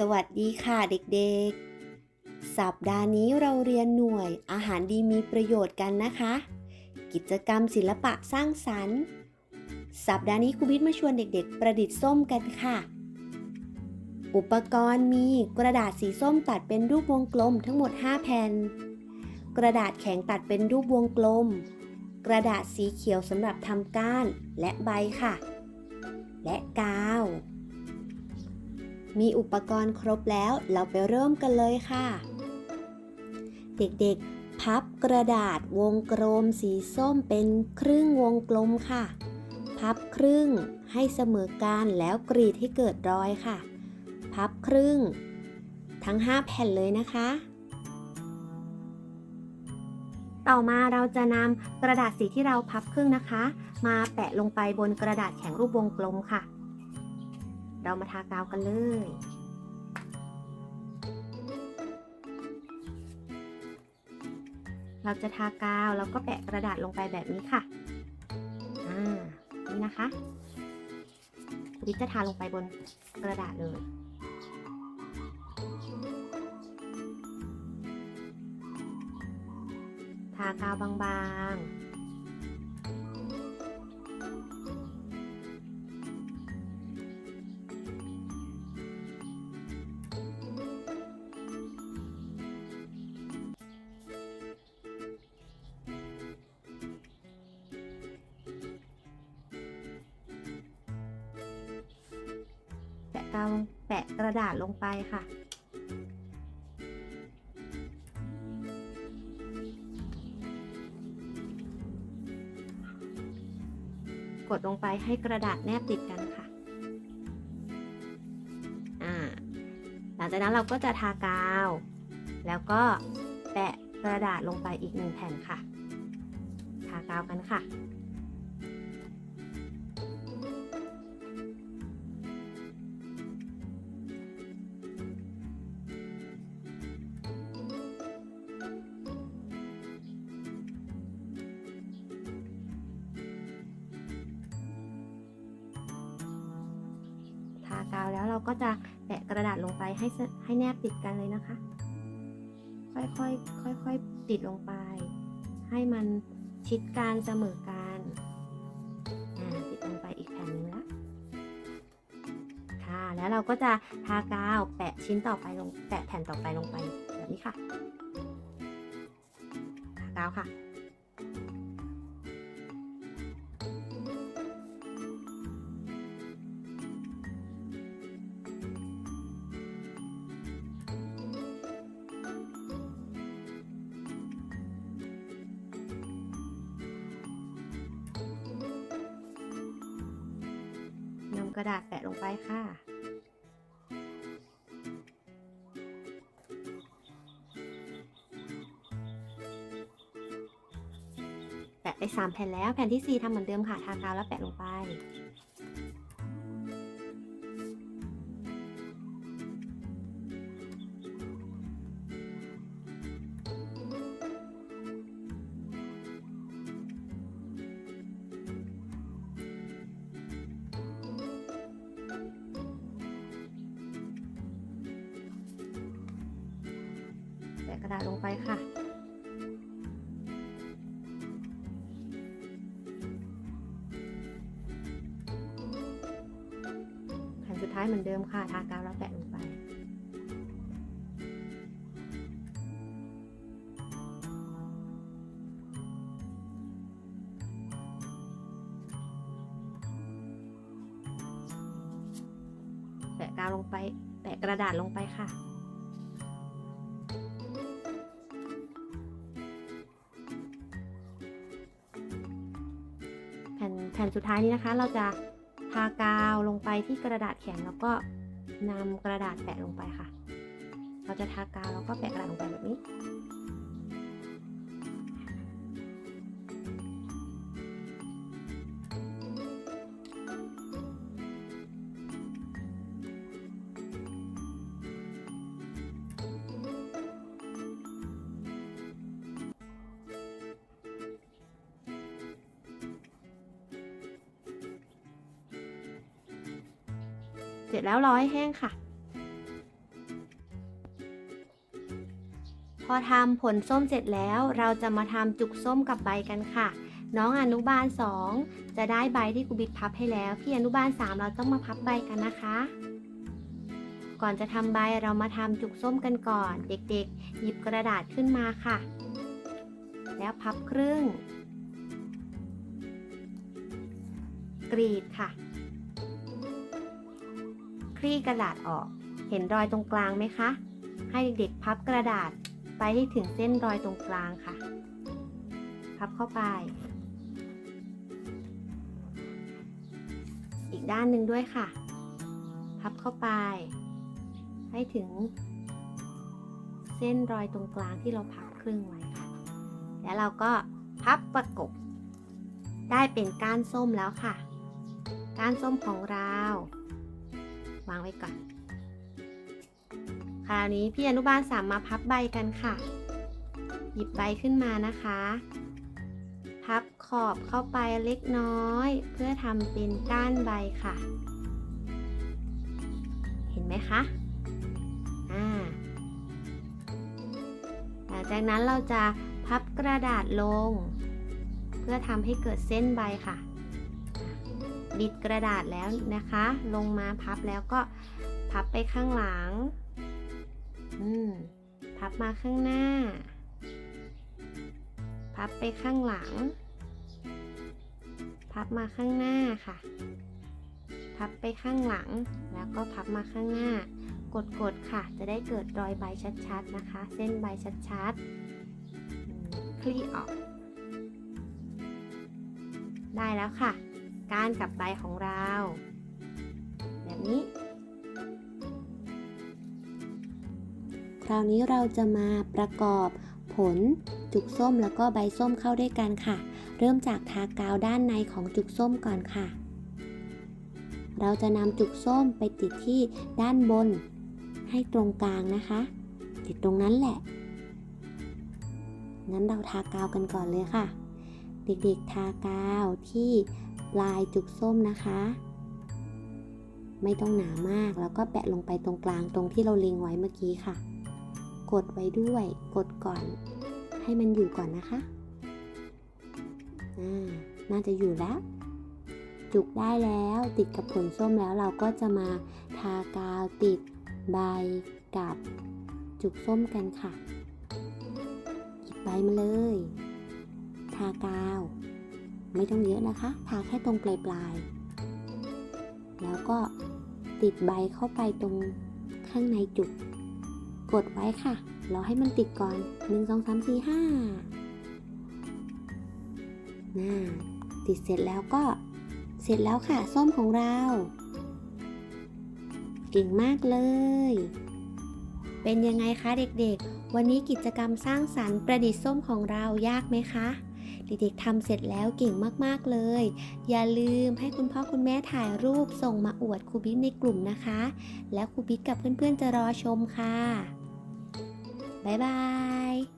สวัสดีค่ะเด็กๆ สัปดาห์นี้เราเรียนหน่วยอาหารดีมีประโยชน์กันนะคะ กิจกรรมศิลปะสร้างสรรค์ สัปดาห์นี้ครูบิทมาชวนเด็กๆ ประดิษฐ์ส้มกันค่ะ อุปกรณ์มีกระดาษสีส้มตัดเป็นรูปวงกลมทั้งหมด 5 แผ่น กระดาษแข็งตัดเป็นรูปวงกลม กระดาษสีเขียวสำหรับทำก้านและใบค่ะ และกาว มีอุปกรณ์ครบแล้วเราไปเริ่มกันเลยค่ะ เด็กๆ พับกระดาษวงกลมสีส้มเป็นครึ่งวงกลมค่ะ พับครึ่งให้เสมอกันแล้วกรีดให้เกิดรอยค่ะ พับครึ่ง ทั้ง 5 แผ่นเลยนะคะต่อมาเราจะนำกระดาษสีที่เราพับครึ่งนะคะ มาแปะลงไปบนกระดาษแข็งรูปวงกลมค่ะ เรามาทากาวกันเลยเราจะทากาวแล้วก็แปะกระดาษลงไปแบบนี้ค่ะ อ่า นี่นะคะครูบิ๊กจะทาลงไปบนกระดาษเลย ทากาวบางๆ กาวแปะกระดาษลงไปค่ะ กดลงไปให้กระดาษแนบติดกันค่ะหลังจากนั้นเราก็จะทากาว แล้วก็แปะกระดาษลงไปอีกหนึ่งแผ่นค่ะ ทากาวกันค่ะากาวแล้วเราก็จะแปะกระดาษลงไปให้ให้แนบติดกันเลยนะคะ ค่อยๆค่อยๆติดลงไป ให้มันชิดกันเสมอกันอ่าติดลงไปอีกแผ่นหนึงละค่ะ แล้วเราก็จะทากาวแปะชิ้นต่อไปลงแปะแผ่นต่อไปลงไปแบบนี้ค่ะทากาวค่ะ กระดาษแปะลงไปค่ะ แปะไป 3 แผ่นแล้วแผ่นที่ 4ทำเหมือนเดิมค่ะ ทากาวแล้วแปะลงไป ระดาษลงไปค่ะแผ่นสุดท้ายเหมือนเดิมค่ะ ทากาวแล้วแปะลงไปแปะกาวลงไป แปะกระดาษลงไปค่ะ แผ่นสุดท้ายนี้นะคะ เราจะทากาวลงไปที่กระดาษแข็งแล้วก็นำกระดาษแปะลงไปค่ะ เราจะทากาวแล้วก็แปะกระดาษลงไปแบบนี้ เสร็จแล้วรอให้แห้งค่ะ พอทำผลส้มเสร็จแล้วเราจะมาทำจุกส้มกับใบกันค่ะ น้องอนุบาล 2 จะได้ใบที่กูบิดพับให้แล้ว พี่อนุบาล 3 เราต้องมาพับใบกันนะคะก่อนจะทำใบเรามาทำจุกส้มกันก่อน เด็กๆ หยิบกระดาษขึ้นมาค่ะ แล้วพับครึ่ง กรีดค่ะ คลี่กระดาษออก เห็นรอยตรงกลางไหมคะ ให้เด็กๆพับกระดาษไปให้ถึงเส้นรอยตรงกลางค่ะ พับเข้าไป อีกด้านหนึ่งด้วยค่ะ พับเข้าไป ให้ถึง เส้นรอยตรงกลางที่เราพับครึ่งไว้ค่ะ แล้วเราก็พับประกบ ได้เป็นก้านส้มแล้วค่ะ ก้านส้มของเรา วางไว้ก่อน คราวนี้พี่อนุบาลสามมาพับใบกันค่ะ หยิบใบขึ้นมานะคะ พับขอบเข้าไปเล็กน้อย เพื่อทำเป็นก้านใบค่ะ เห็นไหมคะอ่าหลังจากนั้นเราจะพับกระดาษลง เพื่อทำให้เกิดเส้นใบค่ะ บิดกระดาษแล้วนะคะ ลงมาพับแล้วก็พับไปข้างหลัง อืม พับมาข้างหน้า พับไปข้างหลัง พับมาข้างหน้าค่ะ พับไปข้างหลัง แล้วก็พับมาข้างหน้า กดๆค่ะ จะได้เกิดรอยใบชัดๆนะคะ เส้นใบชัดๆคลี่ออก ได้แล้วค่ะ ก้านกับใบของเรา แบบนี้ คราวนี้เราจะมาประกอบผลจุกส้มแล้วก็ใบส้มเข้าด้วยกันค่ะ เริ่มจากทากาวด้านในของจุกส้มก่อนค่ะ เราจะนำจุกส้มไปติดที่ด้านบน ให้ตรงกลางนะคะ ติดตรงนั้นแหละ งั้นเราทากาวกันก่อนเลยค่ะ เด็กๆทากาวที่ ลายจุกส้มนะคะ ไม่ต้องหนามากแล้วก็แปะลงไปตรงกลางตรงที่เราเล็งไว้เมื่อกี้ค่ะ กดไว้ด้วย กดก่อน ให้มันอยู่ก่อนนะคะน่าจะอยู่แล้ว จุกได้แล้วติดกับผลส้มแล้วเราก็จะมาทากาวติดใบกับจุกส้มกันค่ะหยิบใบมาเลย ทากาว ไม่ต้องเยอะนะคะ ทาแค่ตรงปลายปลายๆแล้วก็ติดใบเข้าไปตรงข้างในจุก กดไว้ค่ะ รอให้มันติดก่อน 1 2 3 4 5น่าติดเสร็จแล้วก็เสร็จแล้วค่ะ ส้มของเรา เก่งมากเลย เป็นยังไงคะเด็กๆ วันนี้กิจกรรมสร้างสรรค์ประดิษฐ์ส้มของเรายากไหมคะ เด็กๆทำเสร็จแล้วเก่งมากๆเลย อย่าลืมให้คุณพ่อคุณแม่ถ่ายรูปส่งมาอวดครูบิ๊กในกลุ่มนะคะ แล้วครูบิ๊กกับเพื่อนๆจะรอชมค่ะ บ๊ายบาย